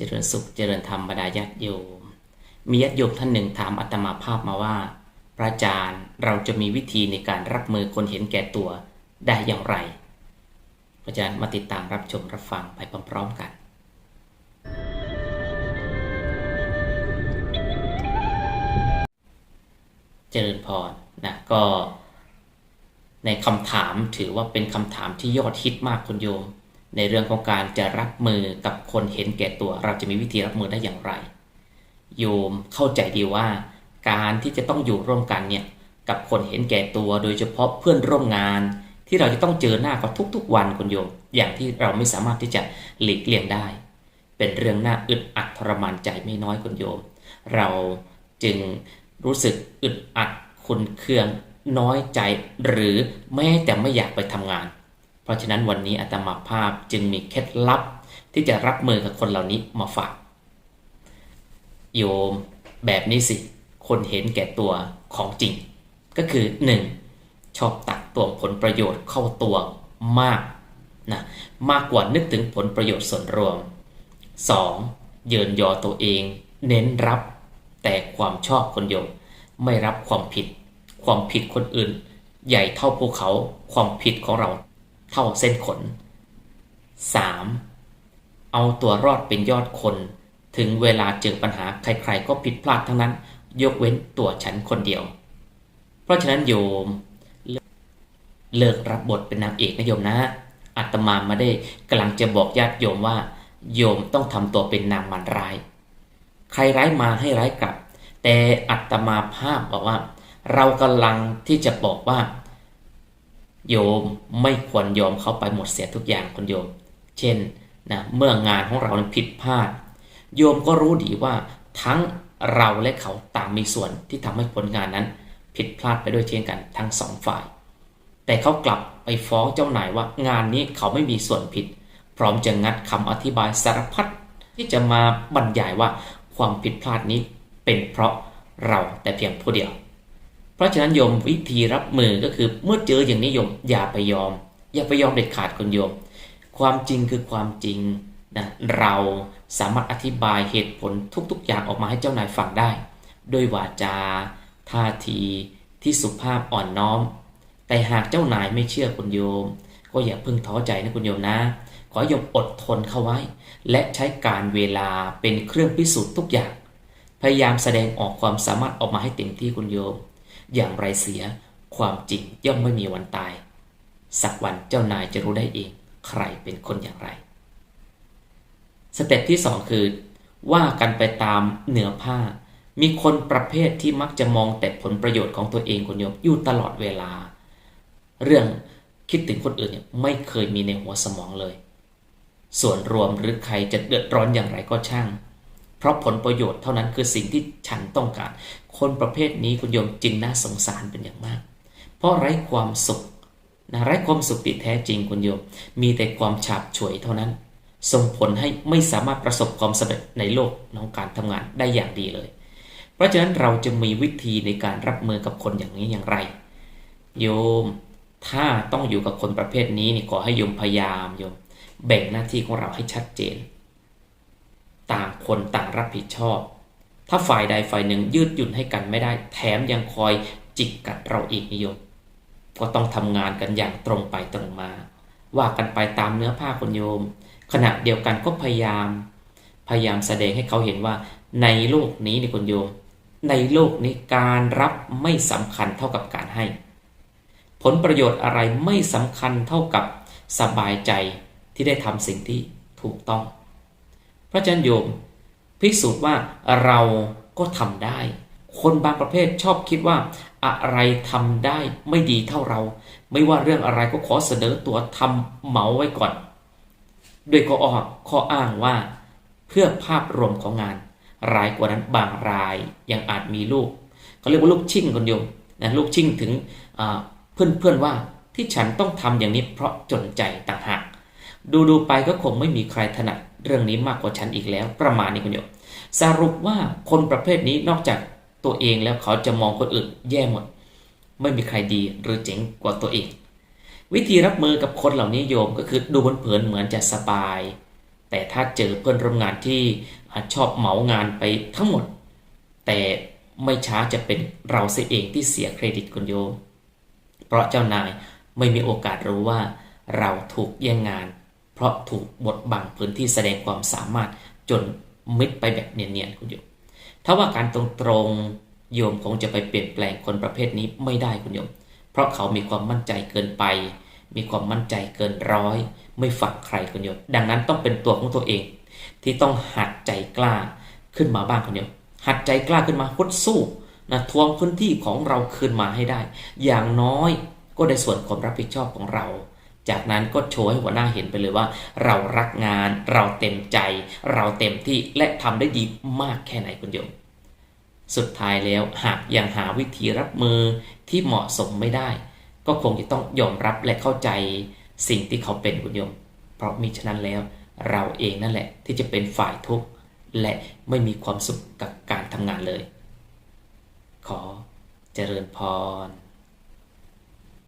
จริญสุขเจริญธรรมบรรดาญาติโยม มีญาติโยมท่านหนึ่งถามอาตมาภาพมาว่า พระอาจารย์เราจะมีวิธีในการรับมือคนเห็นแก่ตัวได้อย่างไร พระอาจารย์มาติดตามรับชมรับฟังไปพร้อมๆกันเจริญพรนะก็ในคำถามถือว่าเป็นคำถามที่ยอดฮิตมากคุณโยม ในเรื่องของการจะรับมือกับคนเห็นแก่ตัวเราจะมีวิธีรับมือได้อย่างไร โยมเข้าใจดีว่า การที่จะต้องอยู่ร่วมกันเนี่ยกับคนเห็นแก่ตัวโดยเฉพาะเพื่อนร่วมงาน ที่เราจะต้องเจอหน้ากันทุกๆวันคุณโยม อย่างที่เราไม่สามารถที่จะหลีกเลี่ยงได้ เป็นเรื่องน่าอึดอัดทรมานใจไม่น้อยคุณโยม เราจึงรู้สึกอึดอัดขุนเคืองน้อยใจหรือแม้แต่ไม่อยากไปทำงาน ราะฉะนั้นวันนี้อาตมาภาพจึงมีเคล็ดลับที่จะรับมือกับคนเหล่านี้มาฝากโยมแบบนี้สิ คนเห็นแก่ตัวของจริง ก็คือ 1. ชอบตักตวงผลประโยชน์เข้าตัวมากนะมากกว่านึกถึงผลประโยชน์ส่วนรวม 2. เยินยอตัวเอง เน้นรับ แต่ความชอบคนโยมไม่รับความผิด ความผิดคนอื่น ใหญ่เท่าภูเขา ความผิดของเรา เท่าเส้นขน 3. เอาตัวรอดเป็นยอดคน ถึงเวลาเจอปัญหาใครๆก็ผิดพลาดทั้งนั้น ยกเว้นตัวฉันคนเดียว เพราะฉะนั้นโยม เลิกรับบทเป็นนางเอกนะโยมนะอาตมามาได้กำลังจะบอกญาติโยมว่า โยมต้องทำตัวเป็นนางมันร้าย ใครร้ายมาให้ร้ายกลับ แต่อัตมาภาพบอกว่า เรากำลังที่จะบอกว่า โยมไม่ควรยอมเข้าไปหมดเสียทุกอย่างคุณโยม เช่นนะเมื่องานของเราผิดพลาด โยมก็รู้ดีว่าทั้งเราและเขาต่างมีส่วนที่ทำให้ผลงานนั้น ผิดพลาดไปด้วยเช่นกันทั้งสองฝ่าย แต่เขากลับไปฟ้องเจ้านายว่างานนี้เขาไม่มีส่วนผิด พร้อมจะงัดคำอธิบายสารพัดที่จะมาบรรยายว่าความผิดพลาดนี้เป็นเพราะเราแต่เพียงผู้เดียว เพราะฉะนั้นโยมวิธีรับมือก็คือเมื่อเจออย่างนี้โยมอย่าไปยอม อย่าไปยอมเด็ดขาดคนโยม ความจริงคือความจริงนะเราสามารถอธิบายเหตุผลทุกๆ อย่างออกมาให้เจ้านายฟังได้ ด้วยวาจา ท่าทีที่สุภาพอ่อนน้อม แต่หากเจ้านายไม่เชื่อคุณโยม ก็อย่าเพิ่งท้อใจนะคุณโยมนะ ขอโยมอดทนเข้าไว้ และใช้การเวลาเป็นเครื่องพิสูจน์ทุกอย่าง พยายามแสดงออกความสามารถออกมาให้เต็มที่คุณโยม อย่างไรเสีย ความจริงย่อมไม่มีวันตาย สักวันเจ้านายจะรู้ได้เองใครเป็นคนอย่างไร สเต็ปที่สองคือ ว่ากันไปตามเหนือผ้า มีคนประเภทที่มักจะมองแต่ผลประโยชน์ของตัวเองคุณโยมอยู่ตลอดเวลา เรื่องคิดถึงคนอื่นเนี่ยไม่เคยมีในหัวสมองเลย ส่วนรวมหรือใครจะเดือดร้อนอย่างไรก็ช่าง เพราะผลประโยชน์เท่านั้นคือสิ่งที่ฉันต้องการ คนประเภทนี้คุณโยมจึงน่าสงสารเป็นอย่างมาก เพราะไร้ความสุขนะไร้ความสุขที่แท้จริงคุณโยม มีแต่ความฉาบฉวยเท่านั้น ส่งผลให้ไม่สามารถประสบความสำเร็จในโลกของการทำงานได้อย่างดีเลย เพราะฉะนั้นเราจะมีวิธีในการรับมือกับคนอย่างนี้อย่างไร โยม ถ้าต้องอยู่กับคนประเภทนี้นี่ขอให้โยมพยายามโยม แบ่งหน้าที่ของเราให้ชัดเจน ต่างคนต่างรับผิดชอบ ถ้าฝ่ายใดฝ่ายหนึ่งยืดหยุ่นให้กันไม่ได้ แถมยังคอยจิกกัดเราอีกนิยม ก็ต้องทำงานกันอย่างตรงไปตรงมา ว่ากันไปตามเนื้อผ้าคนโยม ขณะเดียวกันก็พยายาม พยายามแสดงให้เขาเห็นว่า ในโลกนี้ในคนโยม ในโลกนี้การรับไม่สำคัญเท่ากับการให้ ผลประโยชน์อะไรไม่สำคัญเท่ากับสบายใจที่ได้ทำสิ่งที่ถูกต้อง พระอาจารย์โยมพิสูจน์ว่าเราก็ทำได้ คนบางประเภทชอบคิดว่า อะไรทำได้ไม่ดีเท่าเรา ไม่ว่าเรื่องอะไรก็ขอเสนอตัวทำเหมาไว้ก่อนด้วยข้ออ้างข้ออ้างว่า เพื่อภาพรวมของงาน รายกว่านั้นบางรายยังอาจมีลูกเขาเรียกว่าลูกชิ่งคนเดียวนะลูกชิ่งถึงเพื่อนเพื่อนว่าที่ฉันต้องทำอย่างนี้เพราะจนใจต่างหากดูดูไปก็คงไม่มีใครถนัด เรื่องนี้มากกว่าฉันอีกแล้ว ประมาณนี้คุณโยมสรุปว่าคนประเภทนี้นอกจากตัวเองแล้วเขาจะมองคนอื่นแย่หมด ไม่มีใครดีหรือเจ๋งกว่าตัวเอง วิธีรับมือกับคนเหล่านี้โยมก็คือดูเผินเหมือนจะสบาย แต่ถ้าเจอเพื่อนร่วมงานที่ชอบเหมางานไปทั้งหมด แต่ไม่ช้าจะเป็นเราเสียเองที่เสียเครดิตคุณโยม เพราะเจ้านายไม่มีโอกาสรู้ว่าเราถูกแย่งงาน เพราะถูกบดบังพื้นที่แสดงความสามารถจนมิดไปแบบเนียนๆคุณโยมถ้าว่าการตรงๆโยมคงจะไปเปลี่ยนแปลงคนประเภทนี้ไม่ได้คุณโยม เพราะเขามีความมั่นใจเกินไป มีความมั่นใจเกินร้อย ไม่ฝังใครคุณโยม ดังนั้นต้องเป็นตัวของตัวเอง ที่ต้องหัดใจกล้าขึ้นมาบ้างคุณโยม หัดใจกล้าขึ้นมาพุดสู้นะทวงพื้นที่ของเราคืนมาให้ได้ อย่างน้อยก็ได้ส่วนความรับผิดชอบของเรา จากนั้นก็โชว์ให้หัวหน้าเห็นไปเลยว่า เรารักงาน เราเต็มใจ เราเต็มที่และทำได้ดีมากแค่ไหนคุณโยม สุดท้ายแล้วหากยังหาวิธีรับมือที่เหมาะสมไม่ได้ ก็คงจะต้องยอมรับและเข้าใจสิ่งที่เขาเป็นคุณโยม เพราะมิฉะนั้นแล้ว เราเองนั่นแหละที่จะเป็นฝ่ายทุกข์และไม่มีความสุขกับการทำงานเลย ขอเจริญพร